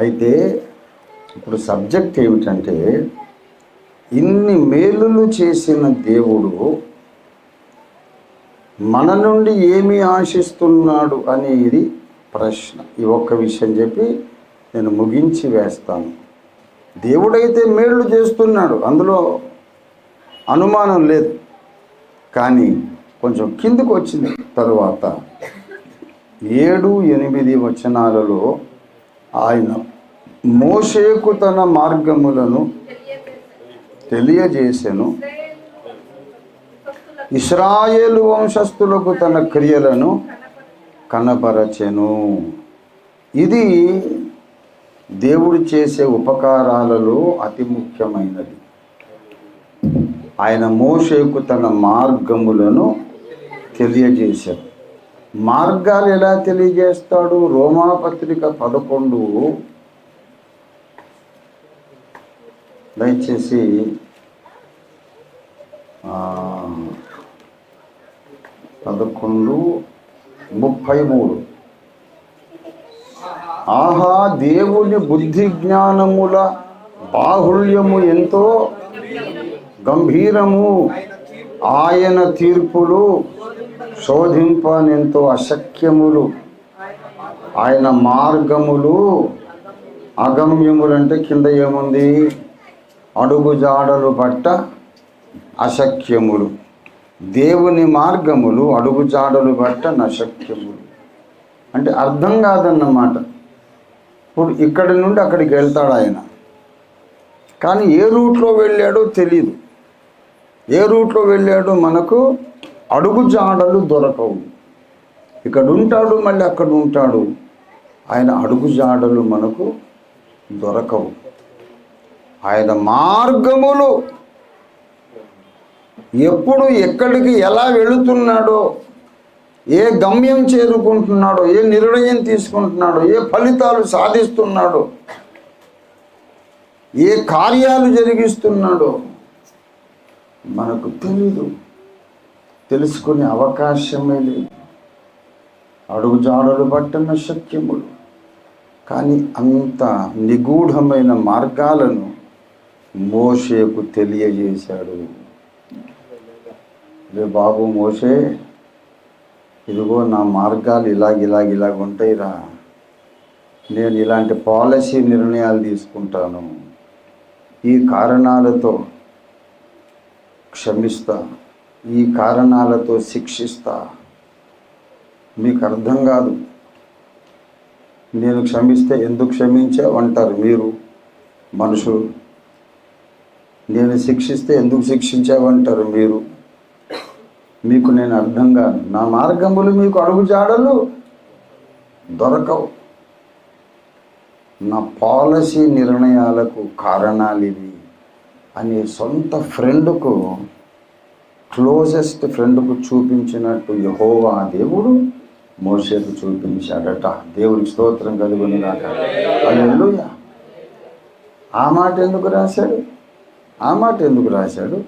అయితే ఇప్పుడు సబ్జెక్ట్ ఏమిటంటే ఇన్ని మేలులు చేసిన దేవుడు మన నుండి ఏమి ఆశిస్తున్నాడు అనేది ప్రశ్న. ఈ ఒక్క విషయం చెప్పి నేను ముగించి వేస్తాను. దేవుడైతే మేళ్ళు చేస్తున్నాడు అందులో అనుమానం లేదు. కానీ కొంచెం కిందకు వచ్చింది తరువాత ఏడు ఎనిమిది వచనాలలో ఆయన మోషేకు తన మార్గములను తెలియజేసెను. ఇస్రాయేలు వంశస్థులకు తన క్రియలను కనపరచెను. ఇది దేవుడు చేసే ఉపకారాలలో అతి ముఖ్యమైనది. ఆయన మోషేకు తన మార్గములను తెలియజేశారు మార్గాలు ఎలా తెలియజేస్తాడు? రోమాపత్రిక పదకొండు. దయచేసి పదకొండు ముప్పై మూడు ఆహా దేవుని బుద్ధి జ్ఞానముల బాహుళ్యము ఎంతో గంభీరము. ఆయన తీర్పులు శోధింపనెంతో అశక్యములు. ఆయన మార్గములు అగమ్యములు అంటే కింద ఏముంది? అడుగుజాడలు పట్ట అశక్యములు. దేవుని మార్గములు అడుగుజాడలు పట్ట నశక్యములు. అంటే అర్థం కాదన్నమాట. ఇప్పుడు ఇక్కడి నుండి అక్కడికి వెళ్తాడు ఆయన. కానీ ఏ రూట్లో వెళ్ళాడో తెలియదు ఏ రూట్లో వెళ్ళాడో మనకు అడుగు జాడలు దొరకవు. ఇక్కడ ఉంటాడు మళ్ళీ అక్కడ ఉంటాడు ఆయన అడుగు జాడలు మనకు దొరకవు. ఆయన మార్గములు ఎప్పుడు ఎక్కడికి ఎలా వెళుతున్నాడో ఏ గమ్యం చేరుకుంటున్నాడో ఏ నిర్ణయం తీసుకుంటున్నాడో ఏ ఫలితాలు సాధిస్తున్నాడో ఏ కార్యాలు జరిగిస్తున్నాడో మనకు తెలీదు. తెలుసుకునే అవకాశమే లేదు. అడుగుజాడలు పట్టిన శక్యములు కానీ అంత నిగూఢమైన మార్గాలను మోషేకు తెలియజేశాడు. రే బాబు మోషే ఇదిగో నా మార్గాలు ఇలాగ ఇలాగ ఇలాగ ఉంటాయిరా. నేను ఇలాంటి పాలసీ నిర్ణయాలు తీసుకుంటాను. ఈ కారణాలతో క్షమిస్తా. ఈ కారణాలతో శిక్షిస్తా. మీకు అర్థం కాదు. నేను క్షమిస్తే ఎందుకు క్షమించావు అంటారు మీరు. మనుషులు. నేను శిక్షిస్తే ఎందుకు శిక్షించావంటారు మీరు. మీకు నేను అర్థం కాదు. నా మార్గములు మీకు అడుగుజాడలు దొరకవు. నా పాలసీ నిర్ణయాలకు కారణాలు ఇవి. అని సొంత ఫ్రెండ్కు క్లోజెస్ట్ ఫ్రెండ్కు చూపించినట్టు యహోవా దేవుడు మోషేకు చూపించాడట. దేవుడికి స్తోత్రం కలుగుని కాక అల్లు ఆ మాట ఎందుకు రాశాడు? ఆ మాట ఎందుకు రాశాడు?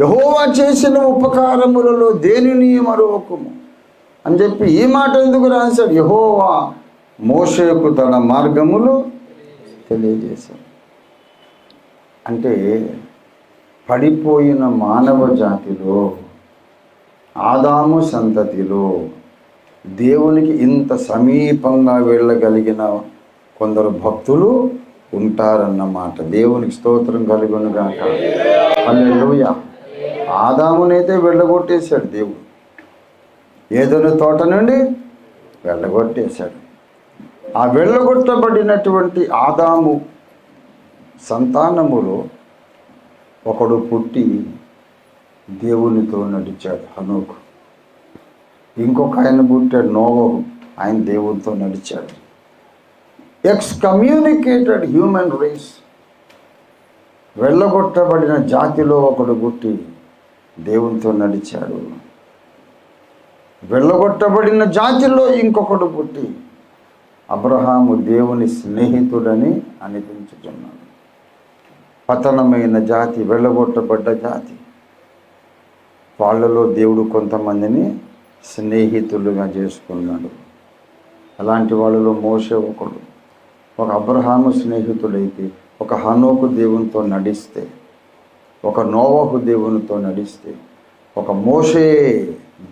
యహోవా చేసిన ఉపకారములలో దేనిని మరొకము? అని చెప్పి ఈ మాట ఎందుకు రాశాడు? యహోవా మోషేకు తన మార్గములు తెలియజేశాడు. అంటే పడిపోయిన మానవ జాతిలో ఆదాము సంతతిలో దేవునికి ఇంత సమీపంగా వెళ్ళగలిగిన కొందరు భక్తులు ఉంటారన్నమాట దేవునికి స్తోత్రం కలుగునుగా హల్లెలూయ. ఆదామునైతే వెళ్ళగొట్టేశాడు దేవుడు. ఏదైనా తోట నుండి వెళ్ళగొట్టేశాడు. ఆ వెళ్ళగొట్టబడినటువంటి ఆదాము సంతానములో ఒకడు పుట్టి దేవునితో నడిచాడు హనోకు. ఇంకొక ఆయన పుట్టాడు నోవో. ఆయన దేవునితో నడిచాడు. ఎక్స్ కమ్యూనికేటెడ్ హ్యూమన్ రేస్ వెళ్ళగొట్టబడిన జాతిలో ఒకడు పుట్టి దేవునితో నడిచాడు. వెళ్ళగొట్టబడిన జాతిలో ఇంకొకడు పుట్టి అబ్రహాము దేవుని స్నేహితుడని అనిపించుతున్నాడు పతనమైన జాతి వెళ్ళగొట్టబడ్డ జాతి. వాళ్ళలో దేవుడు కొంతమందిని స్నేహితులుగా చేసుకున్నాడు. అలాంటి వాళ్ళలో మోసే ఒకడు. ఒక అబ్రహాము స్నేహితుడైతే ఒక హనోకు దేవునితో నడిస్తే ఒక నోవహు దేవునితో నడిస్తే ఒక మోషే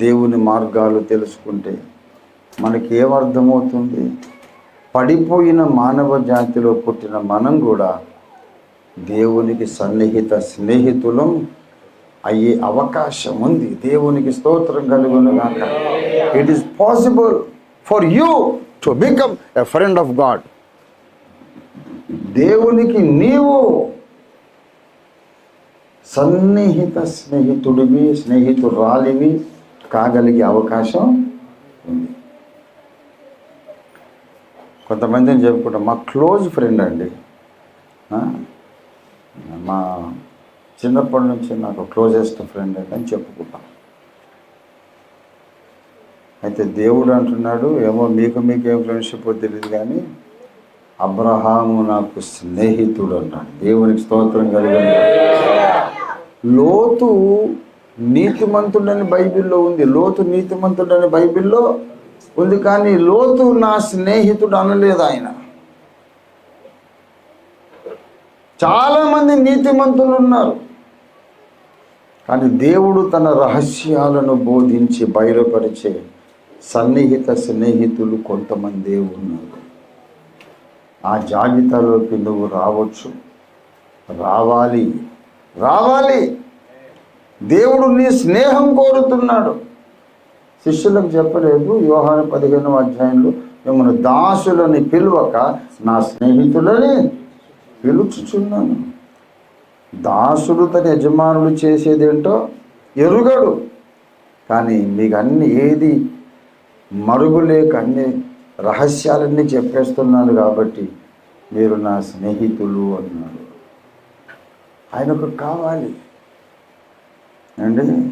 దేవుని మార్గాలు తెలుసుకుంటే మనకి ఏమర్థమవుతుంది పడిపోయిన మానవ జాతిలో పుట్టిన మనం కూడా దేవునికి సన్నిహిత స్నేహితులం అయ్యే అవకాశం ఉంది దేవునికి స్తోత్రం కలుగును గాక. It is possible for you to become a friend of God దేవునికి నీవు సన్నిహిత స్నేహితుడివి స్నేహితురాలివి కాగలిగే అవకాశం ఉంది. కొంతమందిని చెప్పుకుంటాం మా క్లోజ్ ఫ్రెండ్ అండి. మా చిన్నప్పటి నుంచి నాకు క్లోజెస్ట్ ఫ్రెండ్ అని చెప్పుకుంటాం. అయితే దేవుడు అంటున్నాడు ఏమో మీకు మీకు ఏం ఫ్రెండ్షిప్ తెలియదు కానీ అబ్రహాము నాకు స్నేహితుడు అంటాడు. దేవునికి స్తోత్రం కలిగింది లోతు నీతిమంతుడని బైబిల్లో ఉంది. లోతు నీతిమంతుడని బైబిల్లో ఉంది కానీ లోతు నా స్నేహితుడు అనలేదు ఆయన. చాలామంది నీతిమంతులు ఉన్నారు. కానీ దేవుడు తన రహస్యాలను బోధించి బయలుపరిచే సన్నిహిత స్నేహితులు కొంతమందే ఉన్నారు. ఆ జాబితాలోకి నువ్వు రావచ్చు. రావాలి. రావాలి. దేవుడు నీ స్నేహం కోరుతున్నాడు. శిష్యులకు చెప్పలేదు. యోహాను పదిహేను అధ్యాయంలో మిమ్మల్ని దాసులని పిలువక నా స్నేహితులని పిలుచుచున్నాను. దాసుడు తన యజమానులు చేసేదేంటో ఎరుగడు. కానీ మీకు అన్ని ఏది? మరుగులేక అన్ని రహస్యాలన్నీ చెప్పేస్తున్నాను కాబట్టి మీరు నా స్నేహితులు అన్నాడు ఆయనకు కావాలి. అండి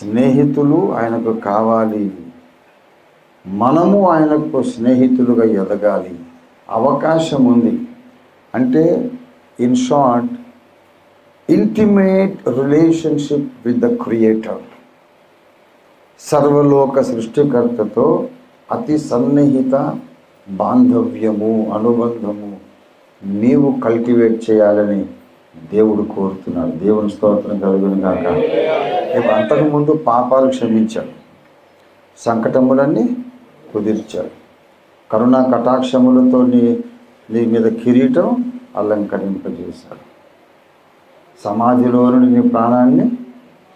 స్నేహితులు ఆయనకు కావాలి. మనము ఆయనకు స్నేహితులుగా ఎదగాలి. అవకాశం ఉంది. అంటే in short intimate relationship with the creator సర్వలోక సృష్టికర్తతో అతి సన్నిహిత బాంధవ్యము అనుబంధము నీవు కల్టివేట్ చేయాలని దేవుడు కోరుతున్నాడు. దేవుని స్తోత్రం కలుగును కాక అంతకుముందు పాపాలు క్షమించాడు. సంకటములన్నీ కుదిర్చాడు. కరుణా కటాక్షములతో నీ నీ మీద కిరీటం అలంకరింపజేశాడు. సమాధిలో నుండి నీ ప్రాణాన్ని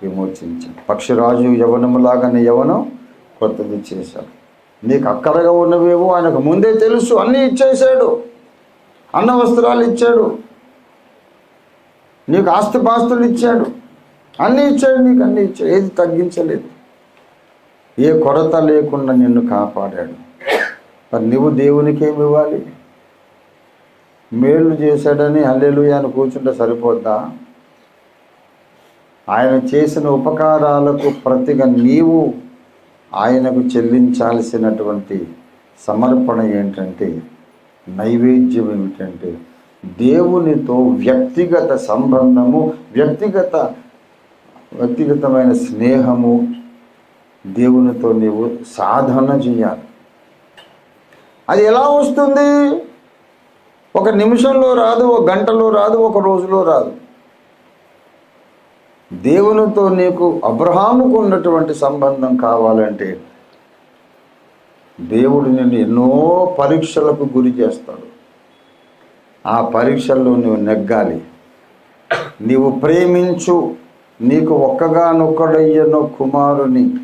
విమోచించాడు. పక్షిరాజు యవనములాగా నీ యవనం కొత్తది చేశాడు. నీకు అక్కరగా ఉన్నవేవో ఆయనకు ముందే తెలుసు అన్నీ ఇచ్చేశాడు. అన్న వస్త్రాలు ఇచ్చాడు. నీకు ఆస్తిపాస్తులు ఇచ్చాడు. అన్నీ ఇచ్చాడు నీకు అన్నీ ఇచ్చాడు. ఏది తగ్గించలేదు. ఏ కొరత లేకుండా నిన్ను కాపాడాడు. మరి నువ్వు దేవునికి ఏమి ఇవ్వాలి? మేలు చేశాడని అల్లెలు కూర్చుంటే సరిపోద్దా? ఆయన చేసిన ఉపకారాలకు ప్రతిగా నీవు ఆయనకు చెల్లించాల్సినటువంటి సమర్పణ ఏంటంటే నైవేద్యం ఏమిటంటే దేవునితో వ్యక్తిగత సంబంధము వ్యక్తిగత వ్యక్తిగతమైన స్నేహము దేవునితో నీవు సాధన చేయాలి. అది ఎలా వస్తుంది? ఒక నిమిషంలో రాదు ఒక గంటలో రాదు ఒక రోజులో రాదు. దేవునితో నీకు అబ్రహాముకు ఉన్నటువంటి సంబంధం కావాలంటే దేవుడు నిన్ను ఎన్నో పరీక్షలకు గురి చేస్తాడు. ఆ పరీక్షల్లో నువ్వు నెగ్గాలి. నీవు ప్రేమించు నీకు ఒక్కగానొక్కడయ్యనో కుమారుని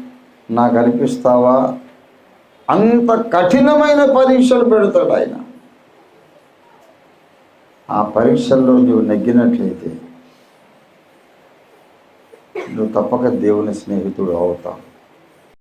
నాకు అనిపిస్తావా? అంత కఠినమైన పరీక్షలు పెడతాడు ఆయన. ఆ పరీక్షల్లో నువ్వు నెగ్గినట్లయితే నువ్వు తప్పక దేవుని స్నేహితుడు అవుతావు.